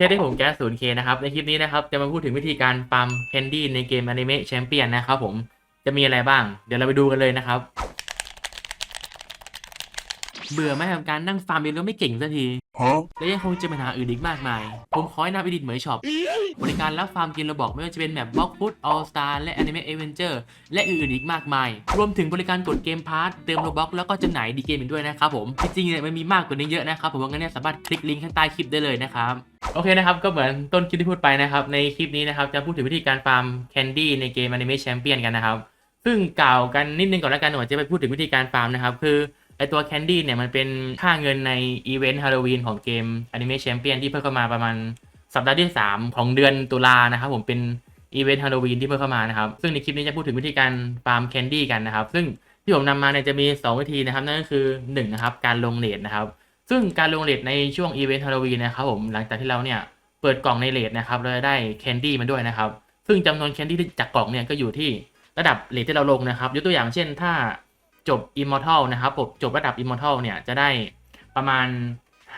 เทสได้ผมแก๊ส 0K นะครับ ในคลิปนี้นะครับ จะมาพูดถึงวิธีการปั๊มแคนดี้ในเกมอนิเมะแชมเปี้ยนนะครับผม จะมีอะไรบ้าง เดี๋ยวเราไปดูกันเลยนะครับ เบื่อไหมกับการนั่งฟาร์มเองแล้วไม่เก่งสักที และยังคงเจะปัญหาอื่นอีกมากมาย ผมขอให้นำอีดิทเหมยช็อป บริการรับฟาร์มกินระบอกไม่ว่าจะเป็นแบบบล็อกฟุตออลสตาร์และ Anime Avenger และอื่นๆอีกมากมาย รวมถึงบริการกดเกมพาร์ทเติมโลบ็อกแล้วก็จำหน่ายดีเกมอีกด้วยนะครับผม จริงๆเนี่ยมันมีมากกว่านี้เยอะนะครับผมว่างั้นเนี่ยสามารถคลิกลิงก์ข้างใต้คลิปได้เลยนะครับโอเคนะครับ ก็เหมือนต้นคลิปที่พูดไปนะครับ ในคลิปนี้นะครับ จะพูดถึงวิธีการฟาร์มแคนดี้ในเกม Anime Champion กันนะครับ ซึ่งกล่าวกันนิดนึงก่อนแล้วกันก่อนจะไปพูดถึงวิธีการฟาร์มนะครับ คือ ไอตัวแคนดี้เนี่ยมันเป็นค่าเงินในอีเวนต์ฮาโลวีนของเกม Anime Champion ที่เพิ่มเข้ามาประมาณสัปดาห์ที่ 3 ของเดือนตุลานะครับผมเป็นอีเวนต์ฮาโลวีนที่เพิ่มเข้ามานะครับ ซึ่งในคลิปนี้จะพูดถึงวิธีการฟาร์มแคนดี้กันนะครับ ซึ่งที่ผมนำมาเนี่ยจะมี 2 วิธีนะครับ นั่นก็คือ1นะครับการลงเลทนะครับ ซึ่งการลงเลทในช่วงอีเวนต์ฮาโลวีนนะครับผมหลังจากที่เราเนี่ยเปิดกล่องในเลทนะครับเราจะได้แคนดี้มาด้วยนะครับซึ่งจำนวนแคนดี้ที่จากกล่องเนี่ยก็อยู่ที่ระดับเลทที่เราลงนะครับยกตัวอย่างเช่นถ้า จบ Immortal นะครับผมจบระดับ Immortal เนี่ยจะได้ประมาณ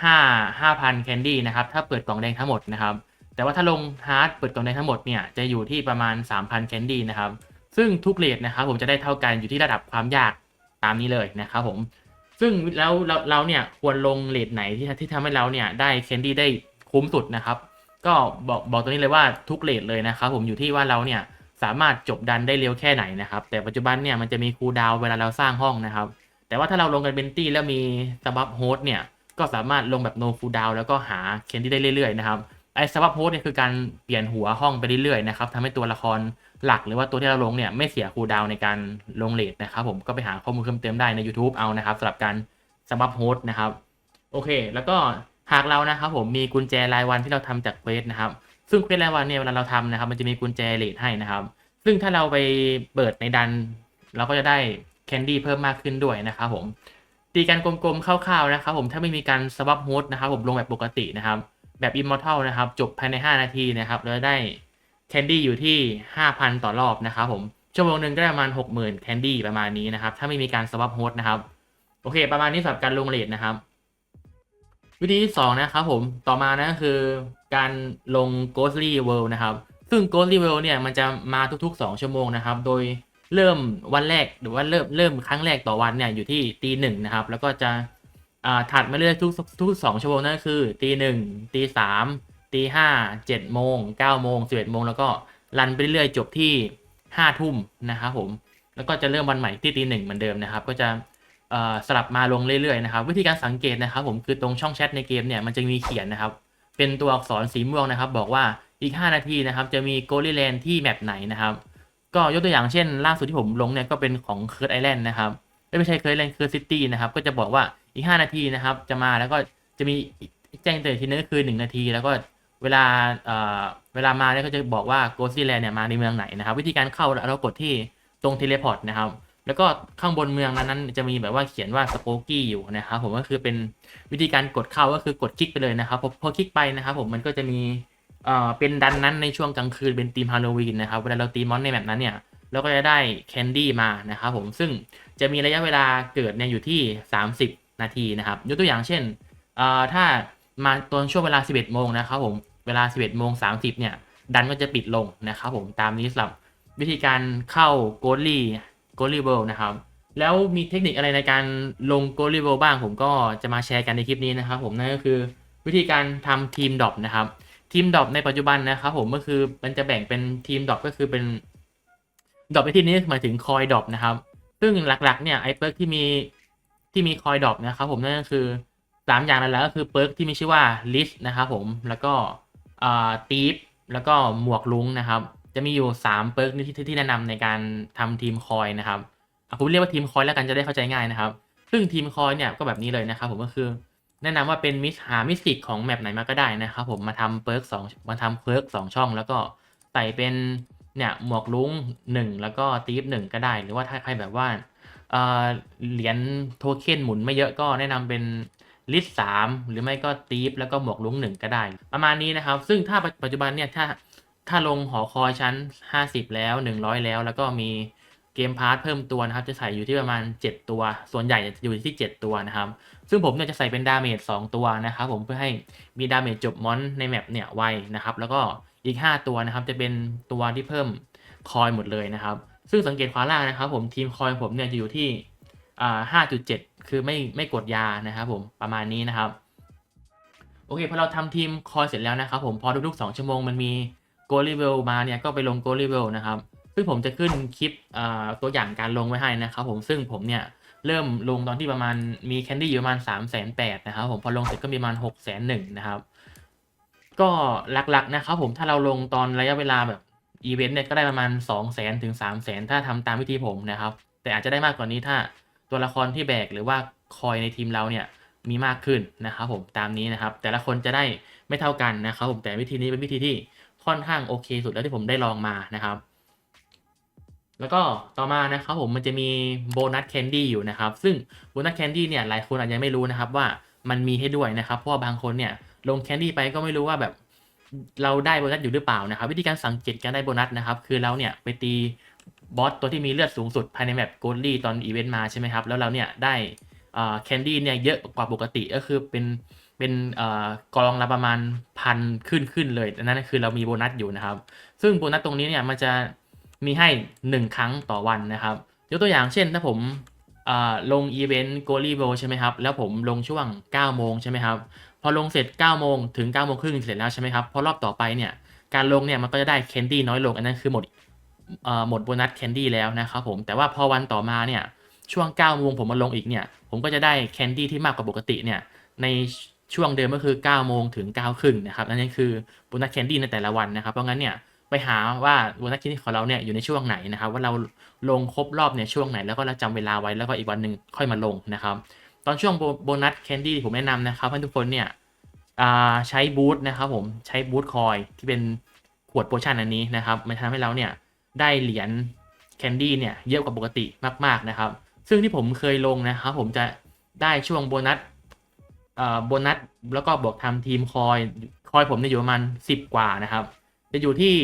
5 5,000แคนดี้นะครับ ถ้าเปิดกล่องแดงทั้งหมดนะครับ แต่ว่าถ้าลงฮาร์ดเปิดกล่องแดงทั้งหมดเนี่ยจะอยู่ที่ประมาณ 3,000แคนดี้นะครับ ซึ่งทุกเลทนะครับผมจะได้เท่ากันอยู่ที่ระดับความยากตามนี้เลยนะครับผม ซึ่งแล้วเราเราเนี่ยควรลงเลทไหนที่ที่ทำให้เราเนี่ยได้แคนดี้ได้คุ้มสุดนะครับ ก็บอกบอกตัวนี้เลยว่าทุกเลทเลยนะครับผมอยู่ที่ว่าเราเนี่ย สามารถจบดันได้เร็วแค่ไหนนะครับ แต่ปัจจุบันเนี่ยมันจะมีคูลดาวเวลาเราสร้างห้องนะครับ แต่ว่าถ้าเราลงกันเป็นตี้แล้วมีสบับโฮสเนี่ยก็สามารถลงแบบโนคูลดาวแล้วก็หาเคนดี้ได้เรื่อยๆนะครับไอ้สบับโฮสเนี่ยคือการเปลี่ยนหัวห้องไปเรื่อยๆนะครับทำให้ตัวละครหลักหรือว่าตัวที่เราลงเนี่ยไม่เสียคูลดาวในการลงเลทนะครับผมก็ไปหาข้อมูลเพิ่มเติมได้ใน YouTube เอานะครับสำหรับการสบับโฮสนะครับโอเค แล้วก็หากเรานะครับผมมีกุญแจรายวันที่เราทำจากเควสนะครับ ซึ่งเควสรายวันเนี่ยเวลาเราทำนะครับ มันจะมีกุญแจเลทให้นะครับ ซึ่งถ้าเราไปเปิดในดัน เราก็จะได้แคนดี้เพิ่มมากขึ้นด้วยนะครับผมตีกันกลมๆคร่าวๆนะครับผมถ้าไม่มีการสวับโฮสนะครับผมลงแบบปกตินะครับ แบบ Immortal นะครับ จบภายใน 5 นาทีนะครับเราจะได้แคนดี้อยู่ที่ 5,000 ต่อรอบนะครับผมชั่วโมงหนึ่งก็ประมาณ 60,000แคนดี้ประมาณนี้นะครับ ถ้าไม่มีการสวับโฮสนะครับ โอเค ประมาณนี้สำหรับการลงเลทนะครับ วิธีที่สองนะครับผมต่อมานะคือ การลง Ghostly World นะครับ ซึ่ง Ghostly World เนี่ยมันจะมาทุก ๆ 2 ชั่วโมงนะครับ โดยเริ่มวันแรกหรือว่าเริ่มเริ่มครั้งแรกต่อวันเนี่ยอยู่ที่ตีหนึ่งนะครับ แล้วก็จะถัดมาเรื่อยทุกทุกสองชั่วโมงนั่นคือตีหนึ่งตีสามตีห้าเจ็ดโมงเก้าโมงสิบเอ็ดโมงแล้วก็รันไปเรื่อยๆจบที่ห้าทุ่มนะครับผมแล้วก็จะเริ่มวันใหม่ที่ตีหนึ่งเหมือนเดิมนะครับ ก็จะสลับมาลงเรื่อยๆนะครับ วิธีการสังเกตนะครับ ผมคือตรงช่องแชทในเกมเนี่ยมันจะมีเขียนนะครับ เป็นตัวอักษรสีม่วงนะครับ บอกว่าอีก 5 นาทีนะครับ จะมีโกลิแลนที่แมปไหนนะครับ ก็ยกตัวอย่างเช่น ล่าสุดที่ผมลงเนี่ยก็เป็นของเคิร์ดไอแลนด์นะครับไม่ใช่เคิร์ดไอแลนด์เคิร์ดซิตี้นะครับ ก็จะบอกว่าอีก 5 นาทีนะครับ จะมาแล้วก็จะมีแจ้งเตือนอีกทีนึงก็คือ 1 นาที แล้วก็เวลาเอ่อเวลามาเนี่ยก็จะบอกว่าโกลิแลนด์เนี่ยมาในเมืองไหนนะครับ วิธีการเข้าเรากดที่ตรงเทเลพอร์ตนะครับ แล้วก็ข้างบนเมืองนั้นนั้นจะมีแบบว่าเขียนว่าสโปกี้อยู่นะครับผมก็คือเป็นวิธีการกดเข้าก็คือกดคลิกไปเลยนะครับพอพอคลิกไปนะครับผมมันก็จะมีเอ่อเป็นดันนั้นในช่วงกลางคืนเป็นทีมฮาโลวีนนะครับเวลาเราตีมอนในแบบนั้นเนี่ยเราก็จะได้แคนดี้มานะครับผมซึ่งจะมีระยะเวลาเกิดเนี่ยอยู่ที่ 30 นาทีนะครับยกตัวอย่างเช่นเอ่อถ้ามาตอนช่วงเวลา 11 โมงนะครับผมเวลา 11 โมง 30 เนี่ยดันก็จะปิดลงนะครับผมตามนี้สำหรับวิธีการเข้าโกลลี่ โกลีเวลนะครับ แล้วมีเทคนิคอะไรในการลงโกลีเวลบ้าง ผมก็จะมาแชร์กันในคลิปนี้นะครับ ผมนั่นก็คือวิธีการทำทีมดรอปนะครับ ทีมดรอปในปัจจุบันนะครับผมก็คือมันจะแบ่งเป็นทีมดรอปก็คือเป็นดรอปในที่นี้หมายถึงคอยดรอปนะครับ ซึ่งหลักๆเนี่ยไอ้เปิร์กที่มีที่มีคอยดรอปนะครับผมนั่นก็คือสามอย่างนั้นแล้วก็คือเปิร์กที่มีชื่อว่าลิสนะครับผมแล้วก็อ่าตีฟแล้วก็หมวกลุงนะครับ จะมีอยู่ 3 เปิร์กที่ที่แนะนำในการทำทีมคอยนะครับผมเรียกว่าทีมคอยแล้วกันจะได้เข้าใจง่ายนะครับ ซึ่งทีมคอยเนี่ยก็แบบนี้เลยนะครับผมก็คือ แนะนำว่าเป็นมิสหามิสติกของแมปไหนมาก็ได้นะครับผมมาทำเปิร์กสองมาทำเปิร์กสองช่อง แล้วก็ใส่เป็นเนี่ยหมวกลุงหนึ่งแล้วก็ตีฟหนึ่งก็ได้ หรือว่าถ้าใครแบบว่าเหรียญโทเค็นหมุนไม่เยอะก็แนะนำเป็นลิสสามหรือไม่ก็ตีฟแล้วก็หมวกลุงหนึ่งก็ได้ ประมาณนี้นะครับ ซึ่งถ้าปัจจุบันเนี่ยถ้า ถ้าลงหอคอยชั้น 50 แล้ว 100 แล้ว แล้วก็มีเกมพาร์ทเพิ่มตัวนะครับ จะใส่อยู่ที่ประมาณ 7 ตัว ส่วนใหญ่จะอยู่ที่ 7 ตัวนะครับ ซึ่งผมเนี่ยจะใส่เป็นดาเมจ2ตัวนะครับ ผมเพื่อให้มีดาเมจจบมอนในแมปเนี่ยไวนะครับ แล้วก็อีก 5 ตัวนะครับ จะเป็นตัวที่เพิ่มคอยหมดเลยนะครับ ซึ่งสังเกตขวาล่างนะครับ ผมทีมคอยผมเนี่ยจะอยู่ที่อ่า5.7คือไม่ไม่กดยานะครับผมประมาณนี้นะครับ โอเคพอเราทำทีมคอยเสร็จแล้วนะครับ ผมพอทุกๆ2ชั่วโมงมันมี โกลีเวลมาเนี่ยก็ไปลงโกลีเวลนะครับซึ่งผมจะขึ้นคลิปตัวอย่างการลงไว้ให้นะครับผมซึ่งผมเนี่ยเริ่มลงตอนที่ประมาณมีแคนดี้อยู่ประมาณ3 8 0 0 0นะครับผมพอลงเสร็จก็มีประมาณ6 0 0 0 0นะครับก็หลักๆนะครับผมถ้าเราลงตอนระยะเวลาแบบอีเวนต์เนี่ยก็ได้ประมาณ 2 0 0 0 0 0ถึง3 0 0 0 0ถ้าทำตามวิธีผมนะครับ แต่อาจจะได้มากกว่านี้ถ้าตัวละครที่แบกหรือว่าคอยในทีมเราเนี่ยมีมากขึ้นนะครับผมตามนี้นะครับ แต่ละคนจะได้ไม่เท่ากันนะครับผมแต่วิธีนี้เป็นวิธีที่ ค่อนข้างโอเคสุดแล้วที่ผมได้ลองมานะครับ แล้วก็ต่อมานะครับผมมันจะมีโบนัสแคนดี้อยู่นะครับ ซึ่งโบนัสแคนดี้เนี่ยหลายคนอาจจะไม่รู้นะครับว่ามันมีให้ด้วยนะครับ เพราะว่าบางคนเนี่ยลงแคนดี้ไปก็ไม่รู้ว่าแบบเราได้โบนัสอยู่หรือเปล่านะครับ วิธีการสังเกตการได้โบนัสนะครับ คือเราเนี่ยไปตีบอสตัวที่มีเลือดสูงสุดภายในแมปโกลลี่ตอนอีเวนต์มาใช่ไหมครับ แล้วเราเนี่ยได้แคนดี้เนี่ยเยอะกว่าปกติก็คือเป็น เป็นเอ่อกองละประมาณพันขึ้นขึ้นเลยนั่นคือเรามีโบนัสอยู่นะครับ ซึ่งโบนัสตรงนี้เนี่ยมันจะมีให้ 1 ครั้งต่อวันนะครับ ยกตัวอย่างเช่นถ้าผมลงอีเวนต์โกลีโบใช่ไหมครับ แล้วผมลงช่วง 9 โมงใช่ไหมครับ พอลงเสร็จ 9 โมงถึง 9 โมงครึ่งเสร็จแล้วใช่ไหมครับ พอรอบต่อไปเนี่ย การลงเนี่ยมันก็จะได้แคนดี้น้อยลง อันนั้นคือหมดหมดโบนัสแคนดี้แล้วนะครับผม แต่ว่าพอวันต่อมาเนี่ย ช่วง 9 โมงผมมาลงอีกเนี่ย ผมก็จะได้แคนดี้ที่มากกว่าปกติเนี่ย ใน ช่วงเดิมก็คือ9โมงถึง9ครึ่งนะครับนั่นคือโบนัสแคนดี้ในแต่ละวันนะครับเพราะงั้นเนี่ยไปหาว่าโบนัสแคนดี้ของเราเนี่ยอยู่ในช่วงไหนนะครับ ว่าเราลงครบรอบเนี่ยช่วงไหนแล้วก็เราจำเวลาไว้แล้วก็อีกวันหนึ่งค่อยมาลงนะครับ ตอนช่วงโบนัสแคนดี้ผมแนะนำนะครับให้ทุกคนเนี่ยใช้บูทนะครับผมใช้บูทคอยที่เป็นขวดโพชั่นอันนี้นะครับมันทำให้เราเนี่ยได้เหรียญแคนดี้เนี่ยเยอะกว่าปกติมากๆนะครับ ซึ่งที่ผมเคยลงนะครับผมจะได้ช่วงโบนัส โบนัสแล้วก็บวกทำทีมคอยคอยผมเนี่ยอยู่ประมาณ 10 กว่านะครับ จะอยู่ที่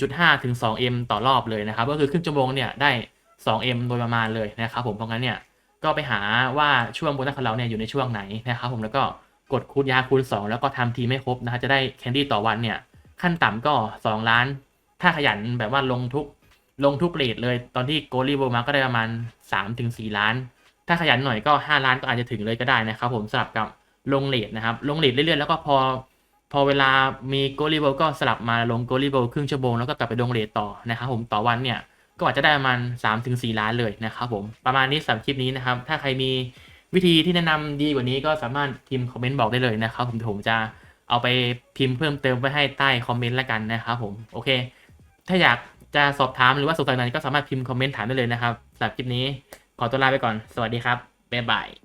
1.5 ถึง 2M ต่อรอบเลยนะครับ ก็คือครึ่งชั่วโมงเนี่ยได้ 2M โดยประมาณเลยนะครับผมเพราะงั้นเนี่ยก็ไปหาว่าช่วงโบนัสของเราเนี่ยอยู่ในช่วงไหนนะครับผมแล้วก็กดคูณยาคูณ 2 แล้วก็ทำทีไม่ครบนะครับจะได้แคนดี้ต่อวันเนี่ยขั้นต่ำก็ 2 ล้าน ถ้าขยันแบบว่าลงทุกลงทุกเรทเลยตอนที่โกลีโบมาก็ได้ประมาณ 3-4 ล้าน ถ้าขยันหน่อยก็ 5 ล้านก็อาจจะถึงเลยก็ได้นะครับ ผมสลับกับลงเลทนะครับ ลงเลทเรื่อยๆแล้วก็พอพอเวลามีโกลีโบก็สลับมาลงโกลีโบครึ่งชั่วโมงแล้วก็กลับไปลงเลทต่อนะครับ ผมต่อวันเนี่ยก็อาจจะได้ประมาณ3-4 ล้านเลยนะครับผมประมาณนี้สำหรับคลิปนี้นะครับ ถ้าใครมีวิธีที่แนะนำดีกว่านี้ก็สามารถพิมพ์คอมเมนต์บอกได้เลยนะครับผมผมจะเอาไปพิมพ์เพิ่มเติมไว้ให้ใต้คอมเมนต์ล้วกันนะครับผมโอเค ถ้าอยากจะสอบถามหรือว่าสงสัยอะไรก็สามารถพิมพ์คอมเมนต์ถามได้เลยนะครับสำหรับคลิปนี้ ขอตัวลาไปก่อน สวัสดีครับ บ๊ายบาย